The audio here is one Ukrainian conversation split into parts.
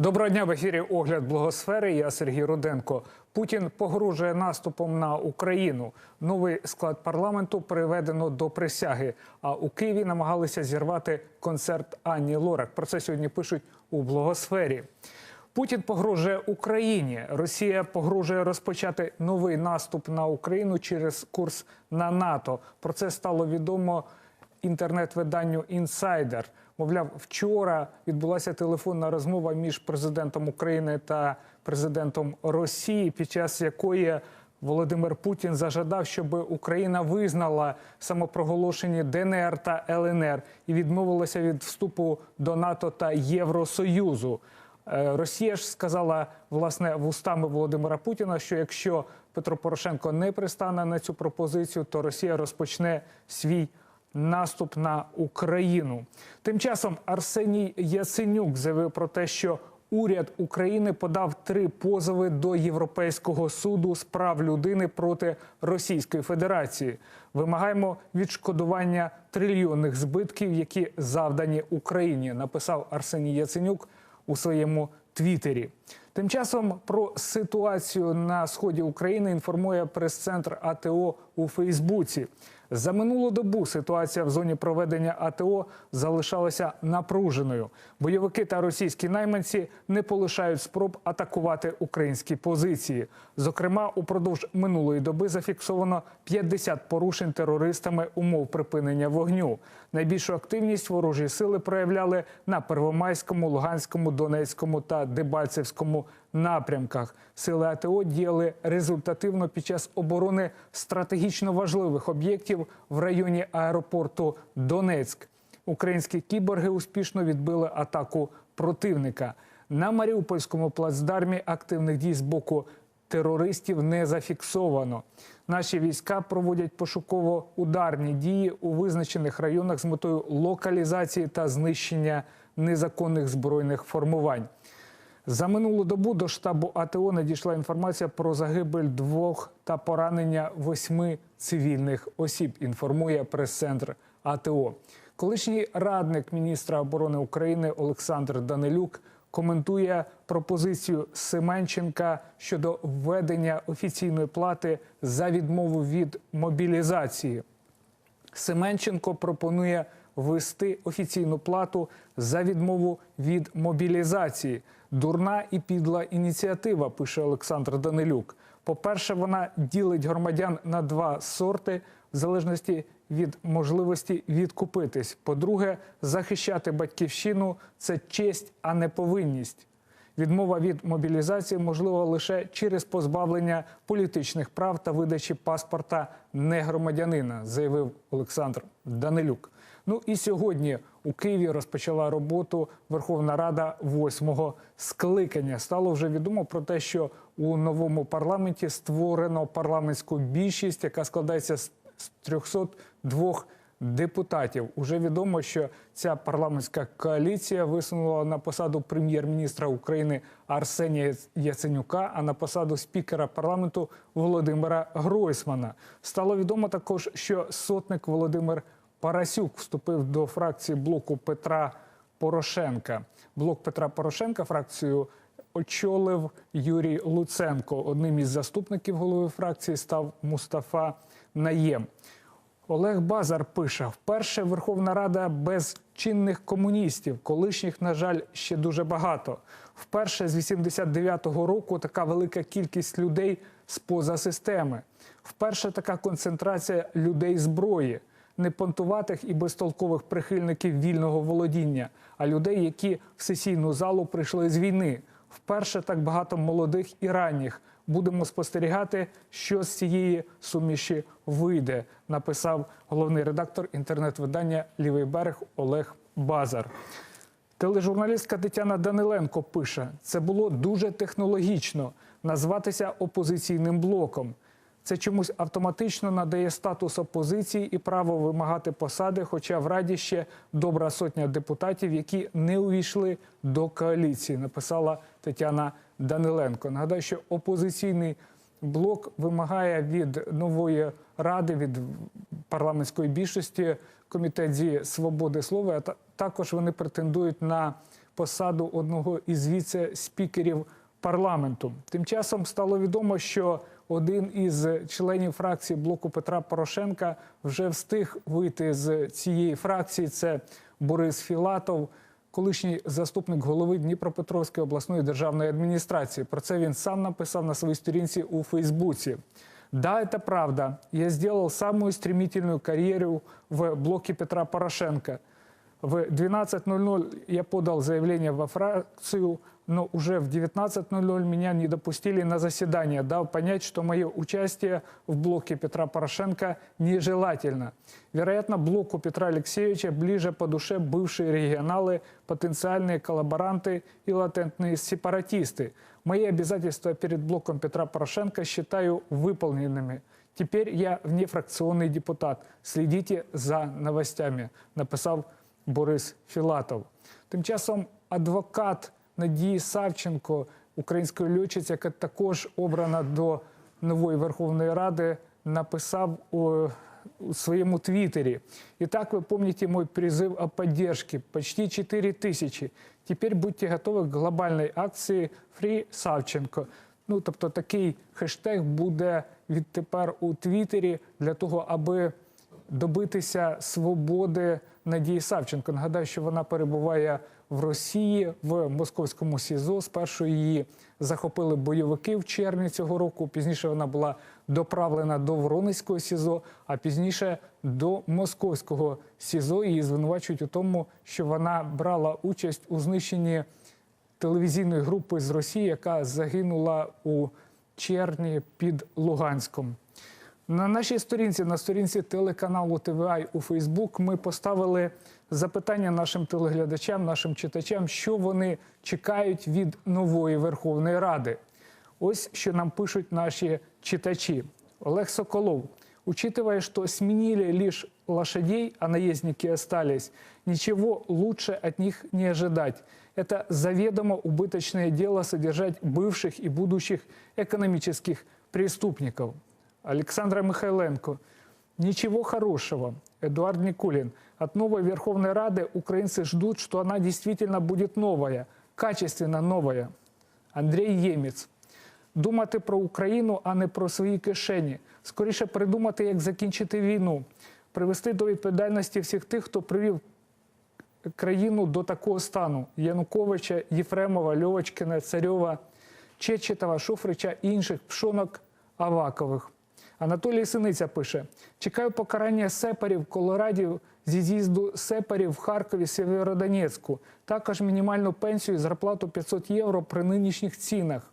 Доброго дня в ефірі Огляд Благосфери. Я Сергій Руденко. Путін погрожує наступом на Україну. Новий склад парламенту приведено до присяги. А у Києві намагалися зірвати концерт Ані Лорак. Про це сьогодні пишуть у Благосфері. Путін погрожує Україні. Росія погрожує розпочати новий наступ на Україну через курс на НАТО. Про це стало відомо інтернет-виданню Інсайдер. Мовляв, вчора відбулася телефонна розмова між президентом України та президентом Росії, під час якої Володимир Путін зажадав, щоб Україна визнала самопроголошені ДНР та ЛНР і відмовилася від вступу до НАТО та Євросоюзу. Е, Росія ж сказала власне вустами Володимира Путіна, що якщо Петро Порошенко не пристане на цю пропозицію, то Росія розпочне свій наступ на Україну. Тим часом Арсеній Яценюк заявив про те, що уряд України подав три позови до Європейського суду з прав людини проти Російської Федерації. Вимагаємо відшкодування трильйонних збитків, які завдані Україні. Написав Арсеній Яценюк у своєму твіттері. Тим часом про ситуацію на сході України інформує прес-центр АТО у Фейсбуці. За минулу добу ситуація в зоні проведення АТО залишалася напруженою. Бойовики та російські найманці не полишають спроб атакувати українські позиції. Зокрема, упродовж минулої доби зафіксовано 50 порушень терористами умов припинення вогню. Найбільшу активність ворожі сили проявляли на Первомайському, Луганському, Донецькому та Дебальцевському напрямках. Сили АТО діяли результативно під час оборони стратегічно важливих об'єктів в районі аеропорту Донецьк. Українські кіборги успішно відбили атаку противника. На Маріупольському плацдармі активних дій з боку терористів не зафіксовано. Наші війська проводять пошуково-ударні дії у визначених районах з метою локалізації та знищення незаконних збройних формувань. За минулу добу до штабу АТО надійшла інформація про загибель двох та поранення восьми цивільних осіб. Інформує прес-центр АТО. Колишній радник міністра оборони України Олександр Данилюк коментує пропозицію Семенченка щодо введення офіційної плати за відмову від мобілізації. Семенченко пропонує ввести офіційну плату за відмову від мобілізації. Дурна і підла ініціатива, пише Олександр Данилюк. По-перше, вона ділить громадян на два сорти в залежності від можливості відкупитись. По-друге, захищати батьківщину це честь, а не повинність. Відмова від мобілізації можлива лише через позбавлення політичних прав та видачі паспорта негромадянина, заявив Олександр Данилюк. Ну і сьогодні у Києві розпочала роботу Верховна Рада восьмого скликання. Стало вже відомо про те, що у новому парламенті створено парламентську більшість, яка складається з 302 депутатів. Уже відомо, що ця парламентська коаліція висунула на посаду прем'єр-міністра України Арсенія Яценюка, а на посаду спікера парламенту Володимира Гройсмана. Стало відомо також, що сотник Володимир Парасюк вступив до фракції блоку Петра Порошенка. Блок Петра Порошенка фракцію очолив Юрій Луценко. Одним із заступників голови фракції став Мустафа Наєм. Олег Базар пише: вперше Верховна Рада без чинних комуністів, колишніх, на жаль, ще дуже багато. Вперше з 89-го року така велика кількість людей з поза системи. Вперше така концентрація людей зброї, не понтуватих і безтолкових прихильників вільного володіння, а людей, які в сесійну залу прийшли з війни. Вперше так багато молодих і ранніх. Будемо спостерігати, що з цієї суміші вийде, написав головний редактор інтернет-видання Лівий берег Олег Базар. Тележурналістка Тетяна Даниленко пише: це було дуже технологічно назватися опозиційним блоком. Це чомусь автоматично надає статус опозиції і право вимагати посади, хоча в раді ще добра сотня депутатів, які не увійшли до коаліції, написала Тетяна Даниленко. Нагадаю, що опозиційний блок вимагає від нової ради, від парламентської більшості комітет свободи слова. а та- також вони претендують на посаду одного із віце-спікерів парламенту. Тим часом стало відомо, що один із членів фракції блоку Петра Порошенка вже встиг вийти з цієї фракції. Це Борис Філатов, колишній заступник голови Дніпропетровської обласної державної адміністрації. Про це він сам написав на своїй сторінці у Фейсбуці. Да, это правда. Я сделал самую стремительную карьеру в блоке Петра Порошенко. В 12.00 я подал заявление во фракцию, но уже в 19.00 меня не допустили на заседание, дав понять, что мое участие в блоке Петра Порошенко нежелательно. Вероятно, блоку Петра Алексеевича ближе по душе бывшие регионалы, потенциальные коллаборанты и латентные сепаратисты. Мои обязательства перед блоком Петра Порошенко считаю выполненными. Теперь я внефракционный депутат. Следите за новостями, написав Борис Філатов. Тим часом адвокат Надії Савченко, української льотчиці, яка також обрана до нової Верховної Ради, написав у, у своєму твиттере. Итак, вы помните мой призыв о поддержке. Почти 4 тысячи. Теперь будьте готовы к глобальной акції Free Савченко. Ну, тобто такий хештег буде відтепер у Твіттері для того, аби добитися свободи Надії Савченко. Нагадаю, що вона перебуває в Росії в московському СІЗО. Спершу її захопили бойовики в червні цього року. Пізніше вона була доправлена до Воронезького СІЗО, а пізніше до московського СІЗО. Її звинувачують у тому, що вона брала участь у знищенні телевізійної групи з Росії, яка загинула у червні під Луганськом. На нашій сторінці, на сторінці телеканалу ТВА у Фейсбук, ми поставили запитання нашим телеглядачам, нашим читачам, що вони чекають від нової Верховної Ради. Ось що нам пишуть наші читачі. Олег Соколов. Учитывая, что сменили лишь лошадей, а наездники остались, ничего лучше от них не ожидать. Это заведомо убыточное дело содержать бывших и будущих экономических преступников. Александра Михайленко. Ничего хорошего. Эдуард Никулин. От новой Верховной Рады украинцы ждут, что она действительно будет новая, качественно новая. Андрей Ємець. Думати про Україну, а не про свої кишені. Скоріше придумати, як закінчити війну, привести до відповідальності всіх тих, хто привів країну до такого стану: Януковича, Єфремова, Льовочкина, Царьова, Чечетова, Шуфрича і інших пшонок Авакових. Анатолій Синиця пише: чекаю покарання сепарів Колорадів зі з'їзду сепарів в Харкові Сєвєродонецьку. Також мінімальну пенсію і зарплату 500 євро при нинішніх цінах.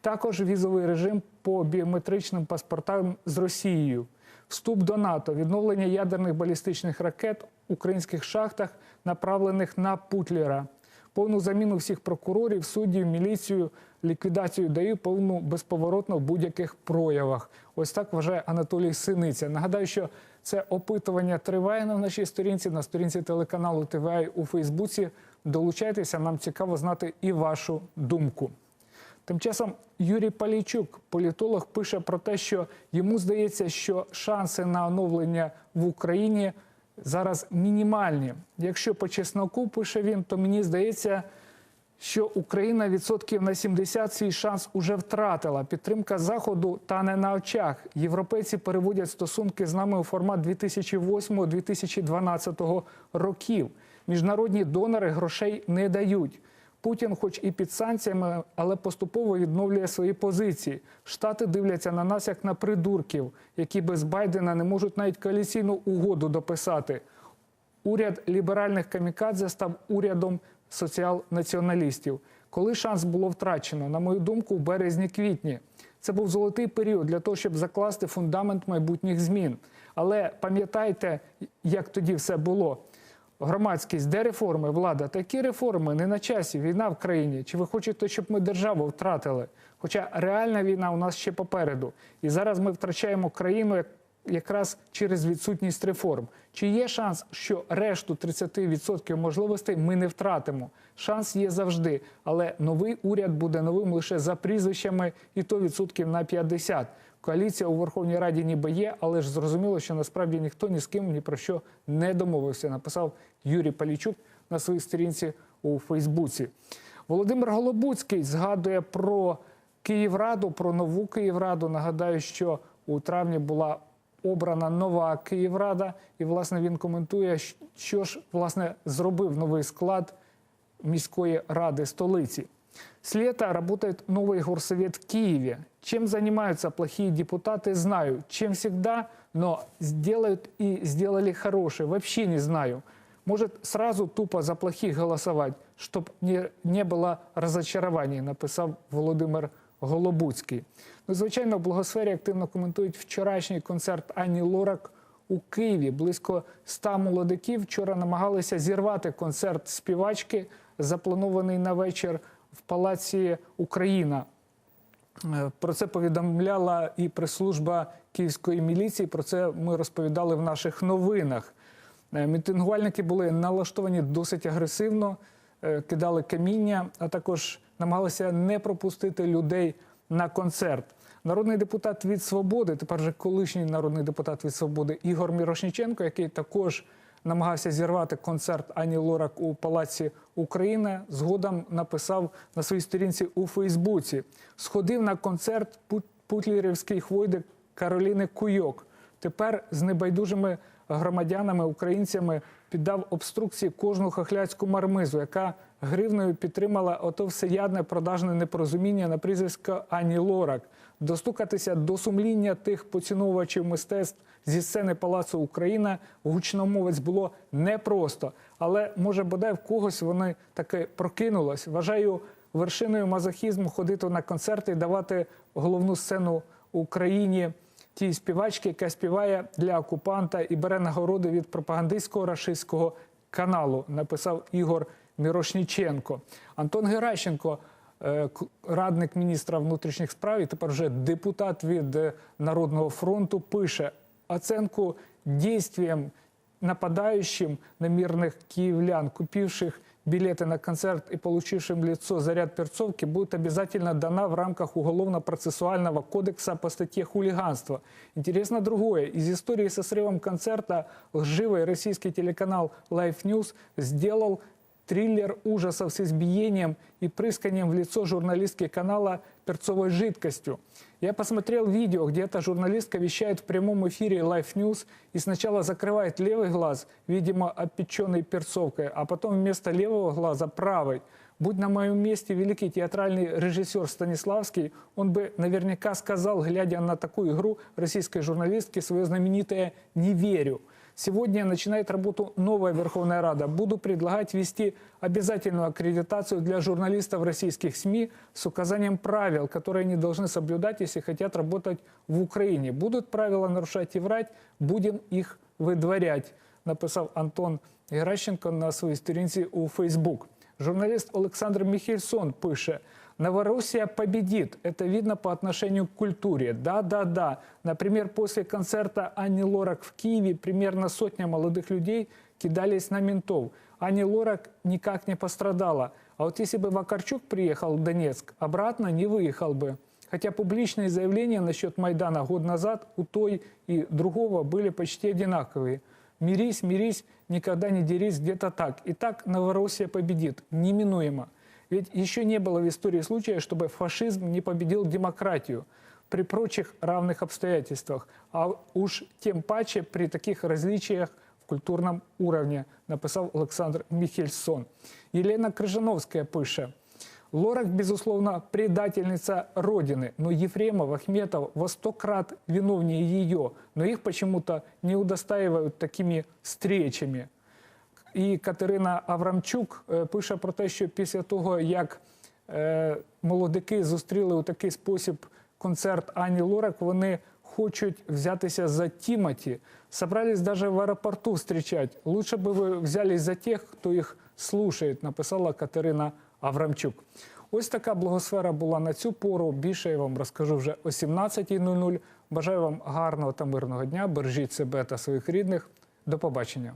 Також візовий режим по біометричним паспортам з Росією. Вступ до НАТО, відновлення ядерних балістичних ракет в українських шахтах, направлених на Путлера, повну заміну всіх прокурорів, суддів, міліцію, ліквідацію ДАІ, повну безповоротно в будь-яких проявах. Ось так вважає Анатолій Синиця. Нагадаю, що це опитування триває на нашій сторінці, на сторінці телеканалу ТВА у Фейсбуці. Долучайтеся, нам цікаво знати і вашу думку. Тим часом Юрій Палійчук, політолог, пише про те, що йому здається, що шанси на оновлення в Україні зараз мінімальні. Якщо по чесноку пише він, то мені здається, що Україна відсотків на 70 свій шанс уже втратила. Підтримка заходу та не на очах. Європейці переводять стосунки з нами у формат 2008-2012 років. Міжнародні донори грошей не дають. Путін, хоч і під санкціями, але поступово відновлює свої позиції. Штати дивляться на нас як на придурків, які без Байдена не можуть навіть коаліційну угоду дописати. Уряд ліберальних камікадзе став урядом соціал-націоналістів. Коли шанс було втрачено, на мою думку, в березні-квітні. Це був золотий період для того, щоб закласти фундамент майбутніх змін. Але пам'ятайте, як тоді все було. Громадськість, де реформи, влада? Такі реформи не на часі. Війна в країні. Чи ви хочете, щоб ми державу втратили? Хоча реальна війна у нас ще попереду. І зараз ми втрачаємо країну як якраз через відсутність реформ. Чи є шанс, що решту 30% можливостей ми не втратимо? Шанс є завжди, але новий уряд буде новим лише за прізвищами, і то відсотків на 50. Коаліція у Верховній Раді ніби є, але ж зрозуміло, що насправді ніхто ні з ким ні про що не домовився. Написав Юрій Палічук на своїй сторінці у Фейсбуці. Володимир Голобуцький згадує про Київраду, про нову Київраду. Нагадаю, що у травні була обрана нова Київрада, і власне він коментує, що ж власне зробив новий склад міської ради столиці. С лета работает новый горсовет в Киеве. Чем занимаются плохие депутаты, знаю. Чем всегда, но сделают и сделали хорошее, вообще не знаю. Может, сразу тупо за плохих голосовать, чтобы не, не было разочарований, написав Володимир Голобуцький. Ну, звичайно, в благосфері активно коментують вчорашній концерт Ані Лорак у Києві. Близько ста молодиків вчора намагалися зірвати концерт співачки, запланований на вечір в палаці Україна. Е, Про це повідомляла і прес-служба київської міліції. Про це ми розповідали в наших новинах. Е, Мітингувальники були налаштовані досить агресивно, е, кидали каміння, а також намагалися не пропустити людей на концерт. Народний депутат від свободи, тепер же колишній народний депутат від свободи Ігор Мірошніченко, який також намагався зірвати концерт Ані Лорак у Палаці України, згодом написав на своїй сторінці у Фейсбуці: сходив на концерт пут- путлерівський хвойди Кароліни Куйок. Тепер з небайдужими громадянами, українцями піддав обструкції кожну хохляцьку мармизу, яка гривною підтримала ото всеядне продажне непорозуміння на прізвисько Ані Лорак. Достукатися до сумління тих поціновувачів мистецтв зі сцени Палацу Україна гучномовець було непросто, але може бодай в когось вони таки прокинулось. Вважаю вершиною мазохізму ходити на концерти і давати головну сцену Україні тій співачці, яка співає для окупанта і бере нагороди від пропагандистського рашистського каналу, написав Ігор Мірошніченко. Антон Геращенко, е, радник міністра внутрішніх справ, і тепер вже депутат від е, Народного фронту, пише оценку дійствам нападающим на мирных киевлян, купивших билеты на концерт и получившим лицо заряд перцовки, будет обязательно дана в рамках Уголовно-процессуального кодекса по статье хулиганство. Интересно другое. Из истории со срывом концерта лживый российский телеканал Life News сделал триллер ужасов с избиением и прысканием в лицо журналистки канала перцовой жидкостью. Я посмотрел видео, где эта журналистка вещает в прямом эфире Life News и сначала закрывает левый глаз, видимо, опеченный перцовкой, а потом вместо левого глаза правый. Будь на моем месте великий театральный режиссер Станиславский, он бы наверняка сказал, глядя на такую игру российской журналистки, свое знаменитое «не верю». Сегодня начинает работу новая Верховная Рада. Буду предлагать ввести обязательную аккредитацию для журналистов российских СМИ с указанием правил, которые они должны соблюдать, если хотят работать в Украине. Будут правила нарушать и врать, будем их выдворять, написав Антон Геращенко на своїй сторінці у Фейсбук. Журналист Александр Михельсон пише, Новороссия победит. Это видно по отношению к культуре. Да, да, да. Например, после концерта Ани Лорак в Киеве примерно сотня молодых людей кидались на ментов. Ани Лорак никак не пострадала. А вот если бы Вакарчук приехал в Донецк, обратно не выехал бы. Хотя публичные заявления насчет Майдана год назад у той и другого были почти одинаковые. Мирись, мирись, никогда не дерись, где-то так. И так Новороссия победит, неминуемо. Ведь еще не было в истории случая, чтобы фашизм не победил демократию при прочих равных обстоятельствах, а уж тем паче при таких различиях в культурном уровне, написал Александр Михельсон. Елена Крыжановская пише. Лорак, безусловно, предательница Родины, но Ефремов, Ахметов во сто крат виновнее ее, но их почему-то не удостаивают такими встречами. І Катерина Аврамчук е, пише про те, що після того, як е, молодики зустріли у такий спосіб концерт Ані Лорак, вони хочуть взятися за Тімоті. Собрались даже в аеропорту встречать. Лучше бы вы взялись за тех, хто їх слушает, написала Катерина Аврамчук. Ось така благосфера була на цю пору. Більше я вам розкажу вже о 17.00. Бажаю вам гарного та мирного дня. Бережіть себе та своїх рідних. До побачення.